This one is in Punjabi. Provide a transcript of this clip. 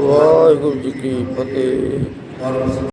ਵਾਹਿਗੁਰੂ ਜੀ ਕੀ ਫਤਿਹ।